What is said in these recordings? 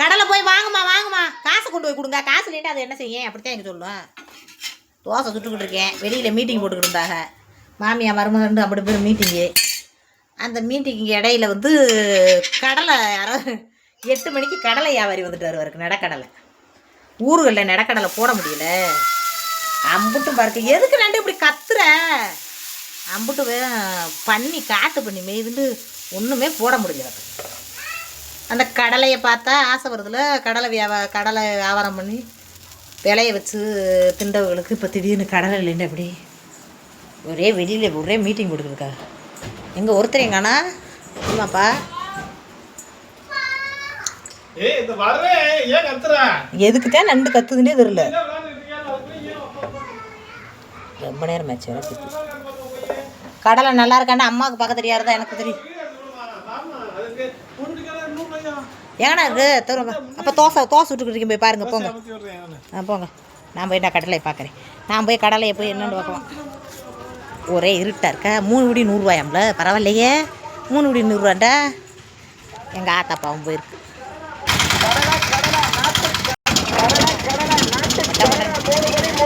கடலை போய் வாங்குமா வாங்குமா காசை கொண்டு போய் கொடுங்க. காசு இல்லைன்னா அதை என்ன செய்யும்? அப்படித்தான் எனக்கு சொல்லும். தோசை சுட்டுக்கிட்டு இருக்கேன். வெளியில் மீட்டிங் போட்டுக்கிட்டு இருந்தாங்க மாமியா மருமகன் அப்படி போய் மீட்டிங்கு அந்த மீட்டிங்கு இடையில வந்து கடலை யாரோ எட்டு மணிக்கு கடலை வியாபாரி வந்துட்டு வருவாருக்கு நடக்கடலை. ஊர்களில் நடக்கடலை போட முடியல. அம்புட்டும் பாருக்கு எதுக்கு நண்டு இப்படி கத்துற? அம்புட்டு பண்ணி காட்டு பண்ணி மேய்ந்து ஒன்றுமே போட முடியல. அந்த கடலையை பார்த்தா ஆசை வருதுல கடலை வியாபா கடலை வியாபாரம் பண்ணி விலைய வச்சு திண்டவங்களுக்கு இப்போ திடீர்னு கடலை இல்லைன்னு எப்படி? ஒரே வெளியில் ஒரே மீட்டிங் கொடுத்துருக்கா எங்கே ஒருத்தர் எங்கானா ஆமாப்பா. எதுக்கு தான் நண்டு கத்துதுன்னே தெரியல. ரொம்ப நேரம் மேட்ச் கடலை நல்லா இருக்கான்னு அம்மாவுக்கு பார்க்க தெரியாதா எனக்கு தெரியும்? ஏங்கண்ணா இருக்கு? தருவா அப்போ தோசை தோசை இருக்கீங்க, போய் பாருங்க போங்க. ஆ போங்க. நான் போய் நான் கடலையை பார்க்குறேன் நான் போய் கடலையை போய் என்னென்னு பார்க்கலாம். ஒரே இருட்டாக இருக்கா? மூணு விடி நூறுரூவாயாம்ல பரவாயில்லையே. மூணு விடி நூறுரூவாண்டா எங்கள் ஆத்தாப்பாவும் போயிருக்கு.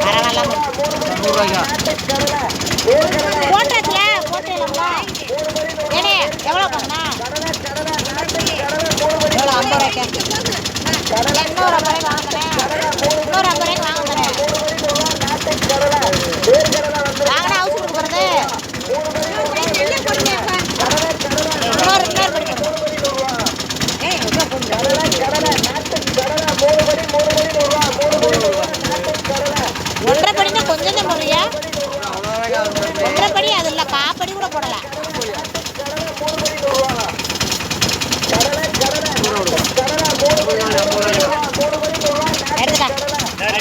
பரவாயில்லாம போட்டாச்சுல போட்டேலாம்ல ஏனே எவ்வளோ பண்ணா ஐம்பது ரூபாய்க்கு இன்னொரு ரூபாய்க்கு வாங்குறேன் இன்னொரு ஐம்பது ரூபாய்க்கு வாங்குறேன் வாங்கினா ஹவுஸ் கொடுக்குறது இன்னொரு இன்னொரு படி ஒன்றரை படினா கொஞ்சம் தான் போடுறியா ஒன்றரை படி அது இல்லை காப்படி கூட போடலாம்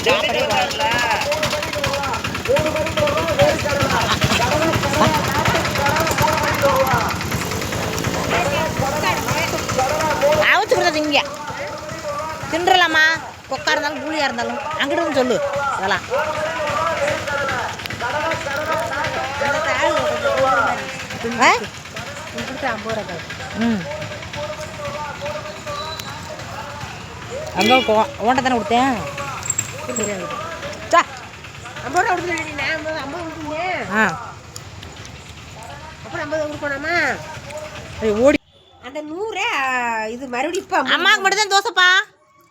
எடுத்துக்கா காப்படி போடலாம். அவிச்சு கொடுத்தது இங்கே. தின்றலாமா? கொக்கா இருந்தாலும் கூலியாக இருந்தாலும் அங்கிட்டு வந்து சொல்லு. அதெல்லாம் ஆ? ம். அங்கே ஓட்ட தானே கொடுத்தேன். சா ஐம்பது ரூபா கொடுத்துருக்கீங்க நான் ஐம்பது ஐம்பது கொடுத்தீங்க ஆ. அப்புறம் ஐம்பது கொடுக்கணுமா ஓடி. அந்த நூறே இது மறுபடியும் இப்போ அம்மாவுக்கு மட்டும் தான் தோசைப்பா.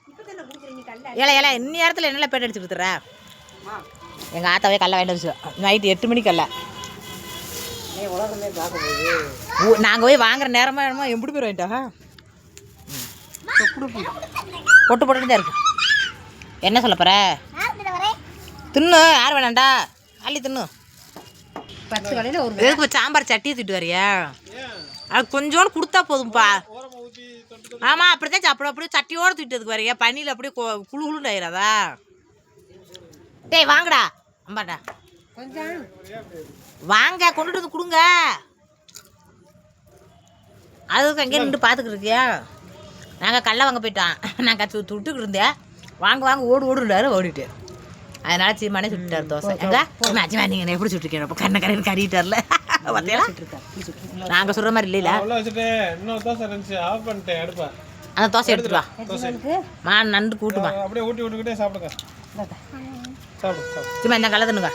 இப்போ தானே கொடுக்குறீங்க கல்ல ஏல ஏல இன்னி நேரத்தில் என்னெல்லாம் பேட் அடிச்சு கொடுத்துட்ற? எங்கள் ஆத்தாவே கல்ல வாங்கிட்டு வந்துச்சு நைட்டு எட்டு மணிக்கு பார்க்கும்போது நாங்கள் போய் வாங்குற நேரமா என்னமோ எப்படி பேர் வாங்கிட்டா பொட்டு போட்டுட்டு தான் இருக்கு. என்ன சொல்ல போற? தின்னு யார் வேணாண்டா? அள்ளி தின்னு. பத்து ஒரு எதுக்கு சாம்பார் சட்டியை திட்டு வரியா? அது கொஞ்சோண்டு கொடுத்தா போதும்ப்பா ஆமாம் அப்படி தான் ஆமாம் சாப்பிடும் அப்படியே சட்டியோடு திட்டதுக்கு வரையா? பனியில் அப்படியே குழு குளு குளுன்னு ஆயிராதா? டேய் வாங்கடா. அம்பாடா கொஞ்சம் வாங்க கொண்டுட்டு வந்து கொடுங்க. அதுக்கு அங்கே நின்று பார்த்துக்கிட்டு இருக்கியா? நாங்கள் கடல வாங்க போயிட்டோம் நாங்கள் துட்டுக்கிட்டு இருந்தேன். வாங்க வாங்க ஓடு ஓடுண்டாரு ஓடிட்டு. அதனால சீமானே சுட்டுட்டார் தோசை. எங்க? மாச்சி நீங்கள் எப்படி சுட்டுருக்கீங்க? இப்போ கண்ண கரையில் கறிட்டார்ல. நாங்கள் சொல்கிற மாதிரி இல்லைல்ல உள்ள வச்சுட்டு இன்னொரு தோசை இருந்துச்சு ஆஃப் பண்ணிட்டேன் எடுப்பேன். அந்த தோசை எடுத்துட்டு வா. மா நண்டு கூட்டுமா. அப்படியே ஊட்டி விட்டுக்கிட்டே சாப்பிடுங்க. சாப்பிடு சாப்பிடு. சும்மா இந்த கலை தின்னுங்க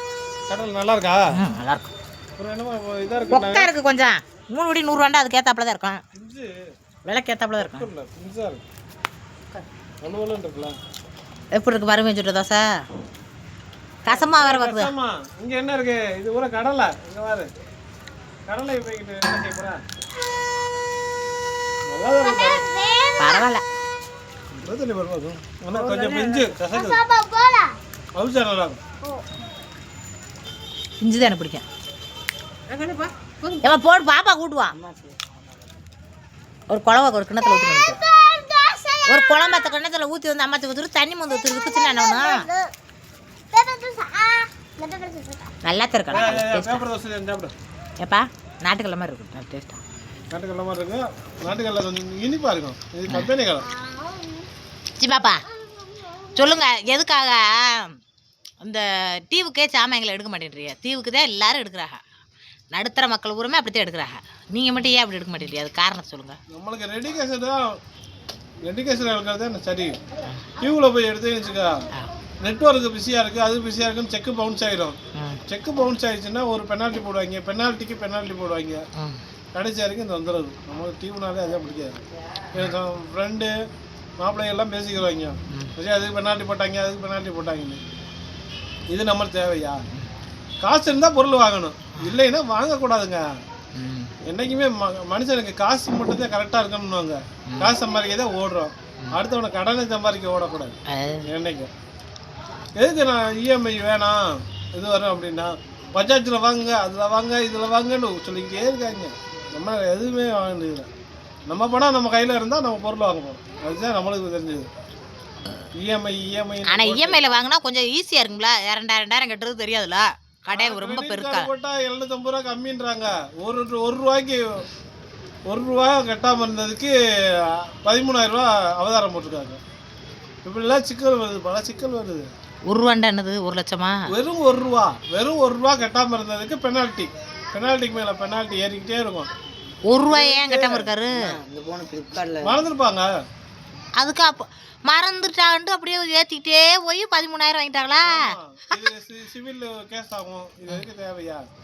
கடல் நல்லா இருக்கா? நல்லா இருக்கும். இதா இருக்கு கொஞ்சம். மூணு விடி நூறுரூவாண்டா அதுக்கு ஏற்றாப்புல தான் இருக்கும். விலைக்கு ஏற்றாப்புல தான் இருக்கும். எப்படி இருக்கு மருமை சுட்ட தோசை? கசமா வேற வருது ஆமா இங்க என்ன இருக்கு? இது ஊர கடலை. இங்க பாரு. கடலை போய்கிட்டு என்ன செய்ய போற? நல்லா தான் இருக்கு. பரவாயில்ல கொஞ்சம் பிஞ்சு கசக்குது. அவிச்சா நல்லா இருக்கும். இஞ்சி தான் எனக்கு பிடிக்கும். ஏமா போடு பாப்பா கூட்டுவா ஒரு குழம்பு ஒரு கிணத்துல ஊற்றி ஒரு குழம்பத்த கிணத்துல ஊற்றி வந்து அம்மாச்சி ஊற்றி தண்ணி மந்து ஊற்றி இருக்குச்சுன்னு என்ன ஒன்று நல்லா சாப்பிடு ஏப்பா நாட்டுக்கல்ல மாதிரி இருக்கும். டேஸ்ட்டாக நாட்டுக்கல்ல மாதிரி இருக்கும் நாட்டுக்கல்ல கொஞ்சம் இனிப்பா இருக்கும். இது கம்பெனி கடை சி பாப்பா சொல்லுங்க எதுக்காக இந்த தீவுக்கே சாமான்களை எடுக்க மாட்டேன்றீங்க? தீவுக்கு தான் எல்லாரும் எடுக்கிறாங்க. நடுத்தர மக்கள் பூரமே அப்படித்தான் எடுக்கிறாங்க. நீங்கள் மட்டும் ஏன் அப்படி எடுக்க மாட்டேன்றீங்க? அது காரணத்தை சொல்லுங்கள் நம்மளுக்கு ரெடி கேஸ் தான் டெடிகேஷன் இருக்கிறது சரி. டியூவில் போய் எடுத்தேன்னு வச்சுக்கா. நெட்ஒர்க்கு பிஸியாக இருக்குது அது பிஸியாக இருக்குன்னு செக்கு பவுன்ஸ் ஆயிடும் ம் செக்கு பவுன்ஸ் ஆயிடுச்சுன்னா ஒரு பெனால்ட்டி போடுவாங்க. பெனால்ட்டிக்கு பெனால்ட்டி போடுவாங்க. கடைசி வரைக்கும் இந்த வந்துடுது நம்மளுக்கு டிவினாலே அதே பிடிக்காது. என் ஃப்ரெண்டு மாப்பிள்ளைங்க எல்லாம் பேசிக்கிறாங்க. சரி அதுக்கு பெனால்ட்டி போட்டாங்க அதுக்கு பெனால்ட்டி போட்டாங்கன்னு. இது நம்மளுக்கு தேவையா? காசு இருந்தால் பொருள் வாங்கணும். இல்லைன்னா வாங்கக்கூடாதுங்க. என்றைக்குமே மனுஷனுக்கு காசு மட்டும்தான் கரெக்டாக இருக்கணும்னுவாங்க. காசு சம்பாதிக்க தான் ஓடுறோம். அடுத்தவனை கடனை சம்பாதிக்க ஓடக்கூடாது. என்னைக்கு? எதுக்கு நான் இஎம்ஐ வேணாம் இது வரும் அப்படின்னா பஜாஜில் வாங்க அதில் வாங்க இதில் வாங்கன்னு சொல்லிக்கிட்டே இருக்காங்க. நம்ம எதுவுமே வாங்க வேண்டியதில்லை நம்ம பணம் நம்ம கையில் இருந்தால் நம்ம பொருள் வாங்க போகிறோம் அதுதான் நம்மளுக்கு தெரிஞ்சது. E இஎம்ஐ இஎம்ஐ ஆனால் இஎம்ஐயில் வாங்கினா கொஞ்சம் ஈஸியாக இருக்குங்களா ரெண்டாயிரம் ரெண்டாயிரம் கட்டுறது தெரியாதுல்ல. கடை ரொம்ப பெருக்கா. போட்டால் எழுநூத்தம்பது ரூபா கம்மின்றாங்க. ஒரு ஒரு ரூபாய்க்கு ஒரு ரூபா கட்டாமல் இருந்ததுக்கு பதிமூணாயிரம் ரூபா அவதாரம் போட்டிருக்காங்க. இப்படிலாம் சிக்கல் வருது பல சிக்கல் வருது. ஒரு ரூபாண்டா என்னது? ஒரு லட்சமா? வெறும் ஒரு ரூபா வெறும் ஒரு ரூபா கட்டாமல் இருந்ததுக்கு பெனால்ட்டி பெனால்ட்டிக்கு மேலே பெனால்ட்டி ஏறிக்கிட்டே இருக்கும். ஒரு ரூபாய் ஏன் கட்டாமல் இருக்காரு? இந்த போன ஃப்ளிப்கார்ட்டில் மறந்துருப்பாங்க. அதுக்கு அப்போ மறந்துட்டான்ட்டு அப்படியே ஏற்றிக்கிட்டே போய் பதிமூணாயிரம் வாங்கிட்டாங்களா? சிவில் கேஸ் ஆகும்.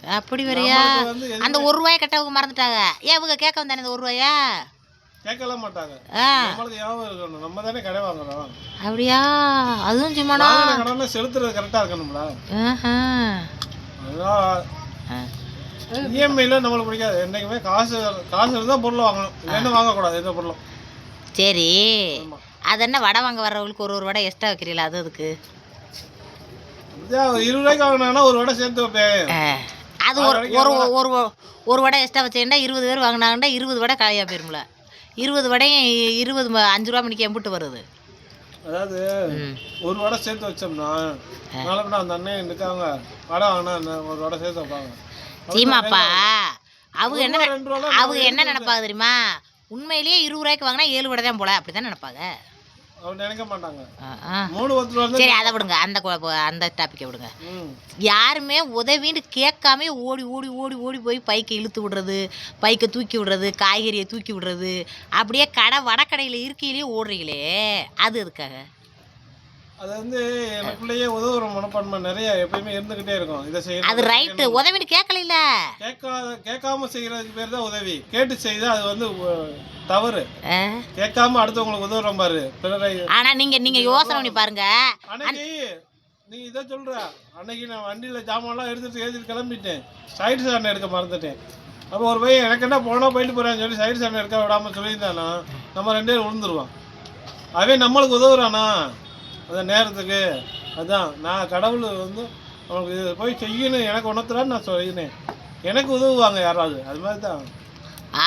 அப்படி வரையா? அந்த ஒரு ரூபாய் கட்டவங்க மறந்துட்டாங்க. ஏன் இவங்க கேட்க வந்தானே இந்த ஒரு ரூபாயா? கேட்கலாம் மாட்டாங்க. நம்ம தானே கடை வாங்குறோம். அப்படியா? அதுவும் சும்மாடா. கடனை செலுத்துறது கரெக்டாக இருக்கணும்ல. ஆ. இஎம்ஐல நம்மளுக்கு பிடிக்காது. என்றைக்குமே காசு காசு இருந்தால் பொருள் வாங்கணும். இல்லைன்னா வாங்கக்கூடாது எந்த பொருளும். சரி. அது என்ன வடை வாங்க வர்றவங்களுக்கு ஒரு ஒரு வடை எக்ஸ்ட்ரா வைக்கிறீங்களா? அது அதுக்கு ஒரு இருபது ரூபாய்க்கு வாங்கினாங்கன்னா ஒரு வடை சேர்த்து வைப்பேன். அது ஒரு ஒரு ஒரு ஒரு வடை எக்ஸ்ட்ரா வச்சேன்டா இருபது பேர் வாங்கினாங்கன்னா இருபது வடை காலியாக போயிரும்ல. இருபது வடையும் இருபது அஞ்சு ரூபா மணிக்கு எம்பிட்டு வருது. அதாவது ஒரு வடை சேர்த்து வச்சோம்னா நாளைக்கு அந்த அண்ணன் இருக்காங்க வடை வாங்கினா ஒரு வடை சேர்த்து வைப்பாங்க. சீமாப்பா அவங்க என்ன அவங்க என்ன நினைப்பாங்க தெரியுமா? உண்மையிலேயே இருபது ரூபாய்க்கு வாங்கினா ஏழு வடை தான் போல அப்படி தான் நினைப்பாங்க நினைக்க மாட்டாங்க. சரி அதை விடுங்க. அந்த அந்த டாப்பிக்கை விடுங்க. யாருமே உதவின்னு கேட்காம ஓடி ஓடி ஓடி ஓடி போய் பைக்கை இழுத்து விடுறது பைக்கை தூக்கி விடுறது காய்கறியை தூக்கி விடுறது அப்படியே கடை வடக்கடையில் இருக்கையிலேயே ஓடுறீங்களே. அது எதுக்காக? அது வந்து எனக்குள்ளேயே உதவுற மனப்பான்மை நிறைய எப்பயுமே இருந்துகிட்டே இருக்கும். இதை செய்யணும் அது ரைட்டு உதவின்னு கேட்கல கேட்காத கேட்காம செய்யறதுக்கு பேர் தான் உதவி. கேட்டு செய்தா அது வந்து தவறு. கேட்காம அடுத்தவங்களுக்கு உதவுறோம் பாரு. பிறரை ஆனா நீங்க நீங்க யோசனை பண்ணி பாருங்க. அன்னைக்கு நீ இதை சொல்ற. அன்னைக்கு நான் வண்டியில ஜாமான்லாம் எடுத்துட்டு எழுதிட்டு கிளம்பிட்டேன். சைடு சாணம் எடுக்க மறந்துட்டேன். அப்போ ஒரு பையன் எனக்கு என்ன போனா போயிட்டு போறான்னு சொல்லி சைடு சாணம் எடுக்க விடாம சொல்லியிருந்தானா நம்ம ரெண்டே பேரும் விழுந்துருவோம் அவன் நம்மளுக்கு உதவுறானா? அந்த நேரத்துக்கு அதான் நான் கடவுள் வந்து அவனுக்கு இது போய் செய்யணும் எனக்கு உணர்த்துறான்னு நான் சொல்லினேன் எனக்கு உதவுவாங்க யாராவது அது மாதிரி தான்.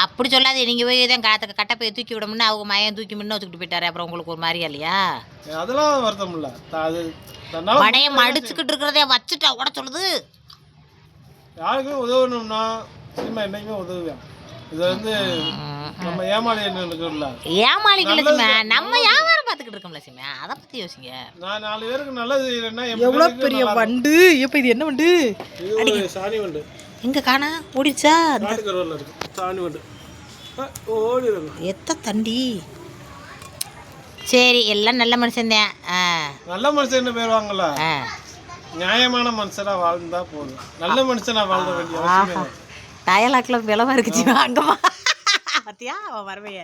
அப்படி சொல்லாதே நீங்க போய் தான் காத்த கட்டப்பையை தூக்கி விடமுன்னு அவங்க மயன் தூக்கி முன்ன வச்சுக்கிட்டு போயிட்டாரு அப்புறம் உங்களுக்கு ஒரு மாதிரியா இல்லையா? அதெல்லாம் வருத்தம் இல்லை. அது தன்னால வடைய மடிச்சுக்கிட்டு இருக்கிறதே வச்சுட்டா உட சொல்லுது. யாருக்கும் உதவணும்னா சினிமா என்னைக்குமே உதவுவேன். இது வந்து நம்ம ஏமாளி இருக்குல்ல ஏமாளிகள் லட்சுமியா நம்ம வியாபாரம் பார்த்துக்கிட்டு இருக்கோம்ல லட்சுமியா அதை பத்தி யோசிங்க. நான் நாலு பேருக்கு நல்லது செய்யறேன்னா எவ்வளோ பெரிய வண்டு? இப்போ இது என்ன வண்டு? சாணி வண்டு. எங்க காணா? ஓடிச்சா சாணி வண்டு. ஆ, ஓடி இருக்கு எத்த தண்டி? சரி எல்லாம் நல்ல மனுஷன்தான் ஆ. நல்ல மனுஷன் பேர் வாங்கல? நியாயமான மனுஷனா வாழ்ந்தா போதும். நல்ல மனுஷனா வாழ வேண்டிய அவசியம் இல்லை. டயலாக்ல விளவா இருக்குச்சு அங்கம்மா பாத்தியா? அவன் வரவைய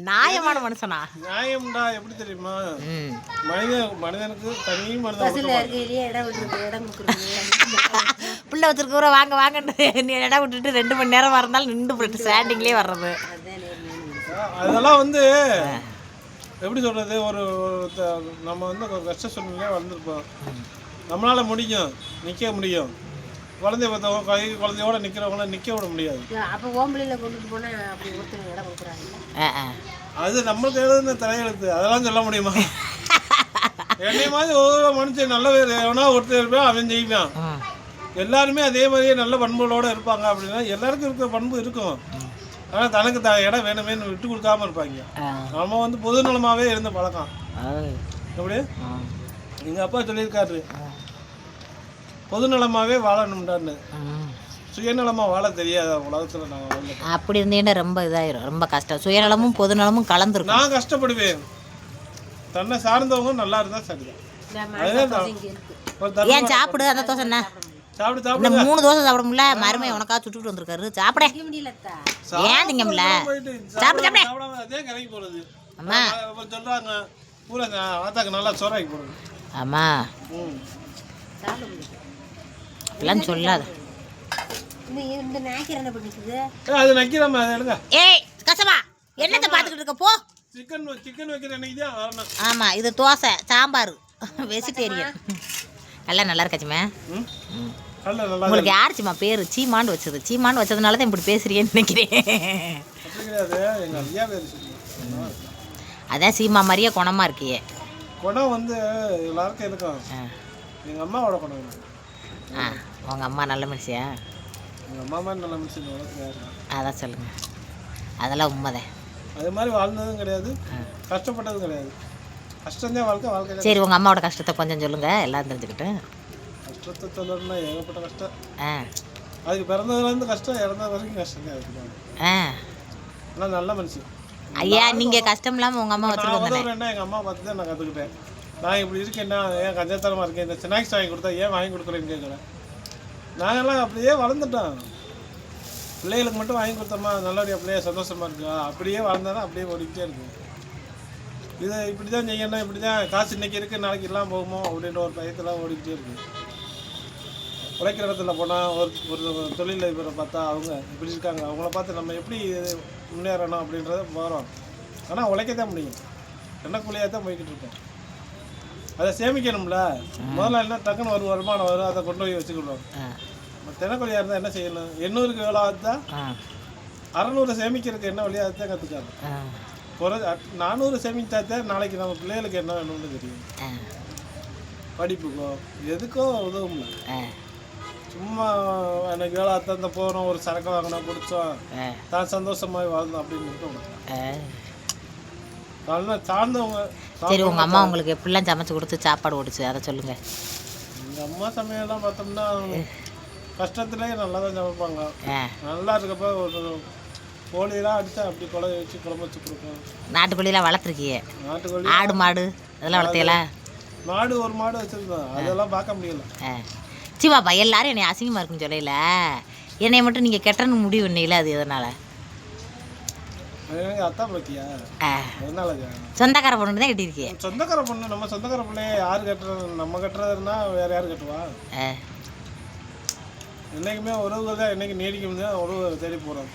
நியாயமான மனுஷனா. நியாயம்டா எப்படி தெரியுமா? ம். மனிதன் மனிதனுக்கு தனி மனிதன் பிள்ளை வச்சிருக்கவரை வாங்க வாங்கன்னு நீ இடம் விட்டுட்டு ரெண்டு மணி நேரம் வரனாலும் நின்று போயிட்டு ஸ்டாண்டிங்லேயே வர்றது. அதெல்லாம் வந்து எப்படி சொல்றது? ஒரு நம்ம வந்து ஒரு கஷ்ட சூழ்நிலையே வந்திருப்போம் நம்மளால முடியும் நிக்க முடியும். குழந்தை பார்த்தவங்க கை குழந்தையோட நிக்கிறவங்கள நிக்க விட முடியாது. அப்போ ஓம்பளியில் கொண்டுட்டு போனால் அப்படி ஒருத்தர் இடம் கொடுக்குறாங்க. அது நம்மளுக்கு எழுதுன தலையெழுத்து. அதெல்லாம் சொல்ல முடியுமா? என்னை மாதிரி ஒவ்வொரு மனுஷன் நல்ல பேர் எவனா ஒருத்தர் இருப்பான் அவன் ஜெயிப்பான். ம் எல்லாருமே அதே மாதிரியே நல்ல பண்புகளோட இருப்பாங்க அப்படின்னா எல்லாருக்கும் இருக்க பண்பு இருக்கும். ஆனால் தனக்கு த இடம் வேணுமேனு விட்டு கொடுக்காம இருப்பாங்க. நம்ம வந்து பொதுநலமாவே இருந்த பழக்கம். எப்படி? ஆ. எங்க அப்பா சொல்லியிருக்காரு. பொதுநலமாவே வாழணும்டான்னு. சுயநலமாக வாழ தெரியாத உலகத்தில் நான் வாழ்ந்துட்டேன் அப்படி இருந்தீங்கன்னா ரொம்ப இதாயிரும் ரொம்ப கஷ்டம். சுயநலமும் பொதுநலமும் கலந்துருக்கும். நான் கஷ்டப்படுவேன். தன்னை சார்ந்தவங்க நல்லா இருந்தால் சரிதான். ஏன் சாப்பிடு அந்த தோசை என்ன? சாப்பிடு மூணு தோசை சாப்பிட முடியல மருமை உனக்கா சுட்டுட்டு வந்திருக்காரு. சாப்பிட. ஏன் திங்க முடியல போயிட்டு சாப்பிடு, சாப்பிடு. சாப்பிடாம அதே கரைக்கு போகிறது அம்மா. சொல்கிறாங்க பூரா ஆத்தாக்கு நல்லா சோறாக்கி போடுது ஆமா அப்படிலாம் சொல்லாத. அது நக்கிடாம அதை எடுங்க. ஏய் கசமா என்னத்தை பார்த்துக்கிட்டு இருக்க? போ. சிக்கன் சிக்கன் வைக்கிற அன்னைக்கு தான் வரணும் ஆமா இது தோசை சாம்பார் வெஜிடேரியன் எல்லாம் நல்லா இருக்காச்சுமே ம்? நல்ல நல்லா உங்களுக்கு யாருச்சுமா பேர்? சீமான்னு வச்சது. சீமான்னு வச்சதுனால தான் இப்படி பேசுறியேன்னு நினைக்கிறேன். அதான் சீமா மாதிரியே குணமா இருக்கியே. குணம் வந்து எல்லாருக்கும் இருக்கும். எங்கள் அம்மாவோட குணம் ஆ உங்க அம்மா நல்ல மனுஷியா? எங்கள் அம்மா மாதிரி நல்ல மனுஷன் அதான் சொல்லுங்க. அதெல்லாம் உண்மைதான். அது மாதிரி வாழ்ந்ததும் கிடையாது கஷ்டப்பட்டதும் கிடையாது. கஷ்டம்தான் வாழ்க்கை வாழ்க்கை சரி உங்க அம்மாவோட கஷ்டத்தை கொஞ்சம் சொல்லுங்க எல்லாம் தெரிஞ்சுக்கிட்டு. கஷ்டத்தை சொல்லணும்னா ஏகப்பட்ட கஷ்டம். ஆ. அதுக்கு பிறந்ததுலேருந்து கஷ்டம் இறந்த வரைக்கும் கஷ்டம் தான் இருக்குது ஆ. ஆனால் நல்ல மனுஷன். ஐயா நீங்க கஷ்டம் இல்லாம உங்க அம்மா உதவுறேன்னா எங்கள் அம்மா பார்த்து தான் நான் கற்றுக்கிட்டேன் நான் இப்படி இருக்கேன்னா ஏன் கஞ்சத்தனமாக இருக்கேன்? இந்த ஸ்நாக்ஸ் வாங்கி கொடுத்தா ஏன் வாங்கி கொடுக்குறேன்னு கேட்குறேன். நாங்கள்லாம் அப்படியே வளர்ந்துட்டோம். பிள்ளைகளுக்கு மட்டும் வாங்கி கொடுத்தோமா? நல்லபடியாக அப்படியே சந்தோஷமாக இருக்கா? அப்படியே வளர்ந்தாலும் அப்படியே ஓடிக்கிட்டே இருக்கும். இதை இப்படி தான் செய்யணும் இப்படி தான் காசு இன்னைக்கு இருக்குது நாளைக்கு எல்லாம் போகுமோ? அப்படின்ற ஒரு பயத்தில் ஓடிக்கிட்டே இருக்கு உழைக்கிற இடத்துல போனால் ஒரு ஒரு தொழில் அதிபரை பார்த்தா அவங்க இப்படி இருக்காங்க. அவங்கள பார்த்து நம்ம எப்படி முன்னேறணும் அப்படின்றத போகிறோம் ஆனால் உழைக்க தான் முடியும். எண்ணக்கூலியாக தான் போய்கிட்டு இருக்கோம். அதை சேமிக்கணும்ல. முதல்ல என்ன டக்குன்னு ஒரு வருமானம் வரும் அதை கொண்டு போய் வச்சுக்கிடுவோம் ஆ. தினக்கூலியாக இருந்தால் என்ன செய்யணும்? எண்ணூறுக்கு எவ்வளோ ஆகுதா? ஆ. அறநூறு சேமிக்கிறதுக்கு என்ன வழியாக தான் கற்றுக்காங்க ஆ. குறை நானூறு சேமித்தா தான் நாளைக்கு நம்ம பிள்ளைகளுக்கு என்ன வேணும்னு தெரியும். படிப்புக்கோ எதுக்கோ உதவும்ல. சும்மா எனக்கு வேலை அத்தந்த போகிறோம் ஒரு சரக்கு வாங்கினோம் குடித்தோம் ஆ. தான் சந்தோஷமாக வாழ்ந்தோம் அப்படின்னு இருக்க சார்ந்தவங்க சரி உங்க அம்மா உங்களுக்கு எப்படிலாம் சமைச்சு கொடுத்து சாப்பாடு ஓடிச்சு அதை சொல்லுங்க. எங்கள் அம்மா சமையல்லாம் பார்த்தோம்னா கஷ்டத்துலேயே நல்லா தான் சமைப்பாங்க. நல்லா இருக்கப்ப ஒரு கோழியெல்லாம் அடித்தா அப்படி குழம்பு வச்சு குழம்பு வச்சு கொடுப்போம் நாட்டுக்கோழிலாம் வளர்த்துருக்கீங்க. நாட்டுக்கோழி ஆடு மாடு அதெல்லாம் வளர்த்தீங்களா? மாடு ஒரு மாடு வச்சுருந்தோம். அதெல்லாம் பார்க்க முடியல. சிவாப்பா எல்லாரும் என்னை அசிங்கமாக இருக்குன்னு சொல்லல. என்னை மட்டும் நீங்கள் கெட்டன்னு முடிவு பண்ணீங்களா அது எதனால் அது எனக்கு அத்தா பத்தியா ஆ அதனால சொந்தக்கார பொண்ணு தான் கட்டியிருக்கீங்க சொந்தக்கார பொண்ணு நம்ம சொந்தக்கார பிள்ளைய யார் கட்டுறது நம்ம கட்டுறதுன்னா வேற யார் கட்டுவா? என்னைக்குமே உறவுகள் தான் என்னைக்கு நீடிக்கும் தான் உறவு தேடி போகிறோம்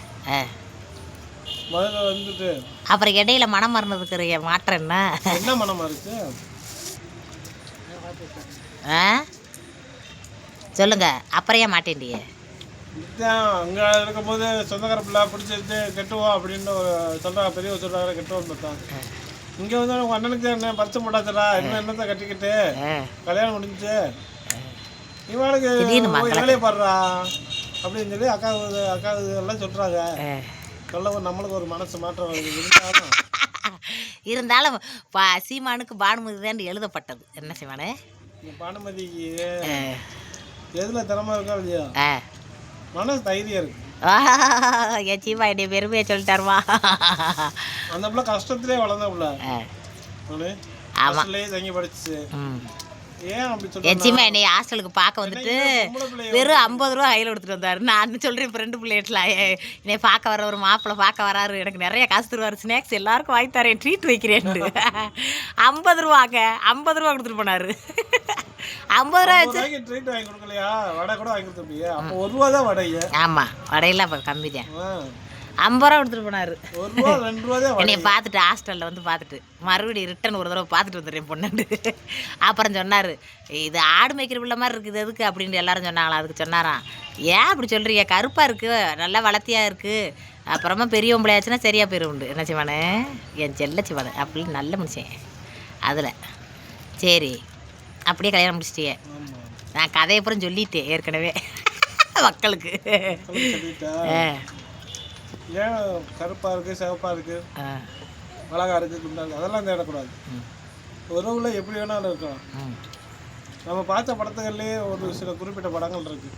முதல்ல வந்துட்டு அப்புறம் இடையில மனம் மறந்துருக்கிற மாற்றம் என்ன? என்ன மனமா இருக்கு ஆ? சொல்லுங்க அப்புறம் ஏன் மாட்டேன்டிய இதுதான் அங்கே இருக்கும்போது சொந்தக்கார பிள்ளை பிடிச்சிட்டு கெட்டுவோம் அப்படின்னு ஒரு சொல்கிறாங்க பெரியவங்க சொல்கிறாங்க கெட்டுவோம் பார்த்தா. இங்கே வந்து உங்கள் அண்ணனுக்கு என்ன பரிச்சை போட்டாச்சடா இன்னும் என்னத்தை கட்டிக்கிட்டு? கல்யாணம் முடிஞ்சுச்சு இவனுக்கு வேலையை பாடுறா அப்படின்னு சொல்லி அக்கா அக்கா எல்லாம் சொல்கிறாங்க. சொல்லவும் நம்மளுக்கு ஒரு மனசு மாற்றம் இருந்தாலும் இருந்தாலும் பா சீமானுக்கு பானுமதி தான் எழுதப்பட்டது. என்ன சீமானு? இந்த பானுமதிக்கு. எதில் திறமை இருக்கோ இல்லையோ? ஆ மனசு தைரியம் இருக்கு. என் சீமா என்னை பெருமையை சொல்லிட்டாருமா? அந்த பிள்ளை கஷ்டத்திலே வளர்ந்த பிள்ளை. ஆ. அவனு ஆமா. ஹாஸ்டல்லே தங்கி படிச்சு. ம் ஏன் அப்படி என் சொல்றேன்னா, சீமா என்னை ஹாஸ்டலுக்கு பார்க்க வந்துட்டு வெறும் ஐம்பது ரூபா கையில் கொடுத்துட்டு வந்தாரு. நான் சொல்கிறேன் இப்போ ரெண்டு பிள்ளைட்ல என்னை பார்க்க வர ஒரு மாப்பிள்ளை பார்க்க வராரு. எனக்கு நிறைய காசு தருவார். ஸ்நாக்ஸ் எல்லாருக்கும் வாங்கி தரேன். ட்ரீட் வைக்கிறேன்னு ஐம்பது ரூபாங்க. ஐம்பது ரூபா கொடுத்துட்டு போனாரு. ஐம்பது ரூபா ரூபாய்க்கு ட்ரீட் வாங்கி கொடுக்கலையா? வடை கூட வாங்கி கொடுத்துருப்பீங்க அப்போ ஒரு ரூபா தான் வடைங்க ஆமாம் வடையெல்லாம் இப்போ கம்மி தான். ஐம்பது ரூபா கொடுத்துட்டு போனாரு. என்னை பார்த்துட்டு ஹாஸ்டலில் வந்து பார்த்துட்டு மறுபடியும் ரிட்டன் ஒரு தடவை பார்த்துட்டு வந்துடுறேன் பொண்ணு. அப்புறம் சொன்னார் இது ஆடு மேய்க்கிற பிள்ளை மாதிரி இருக்குது எதுக்கு அப்படின்னு எல்லாரும் சொன்னாங்களா அதுக்கு சொன்னாராம் ஏன் அப்படி சொல்கிறீங்க கருப்பாக இருக்குது நல்லா வளர்த்தியாக இருக்குது அப்புறமா பெரிய பிள்ளையாச்சுன்னா சரியாக போயிடும் உண்டு. என்ன சிவானு? என் செல்ல சிவானு. அப்படின்னு நல்ல மனுஷன். அதில் சரி அப்படியே கல்யாணம் முடிச்சிட்டியே. நான் கதையை அப்புறம் சொல்லிட்டேன் ஏற்கனவே. மக்களுக்கு. ஆ. ஏன் கருப்பா இருக்கு சிவப்பா இருக்கு? ஆ. மிளகா இருக்கு குண்டா அதெல்லாம் தேடக்கூடாது. உறவுல எப்படி வேணாலும் இருக்கலாம். நம்ம பார்த்த படத்துகள்லேயே ஒரு சில குறிப்பிட்ட படங்கள் இருக்கு.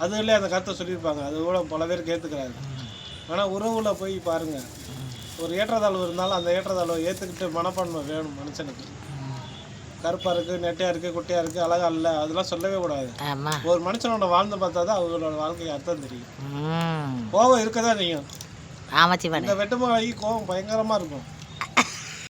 அதுகளே அந்த கருத்தை சொல்லியிருப்பாங்க. அது கூட பல பேர் கேட்டுக்கிறாங்க. ஆனால் உறவுல போய் பாருங்க. ஒரு ஏற்றத்தாழ்வு இருந்தாலும் அந்த ஏற்றத்தாழ்வை ஏற்றுக்கிட்டு மனப்பான்மை வேணும் மனுஷனுக்கு. கருப்பாக இருக்குது நெட்டையாக இருக்குது குட்டையாக இருக்குது அழகா இல்லை அதெல்லாம் சொல்லவே கூடாது. ஒரு மனுஷனோட வாழ்ந்து பார்த்தா தான் அவங்களோட வாழ்க்கைக்கு அர்த்தம் தெரியும். ம். கோவம் இருக்க தான் செய்யும். ஆமா சிவனே. இந்த வெட்டுமாகி கோவம் பயங்கரமாக இருக்கும்.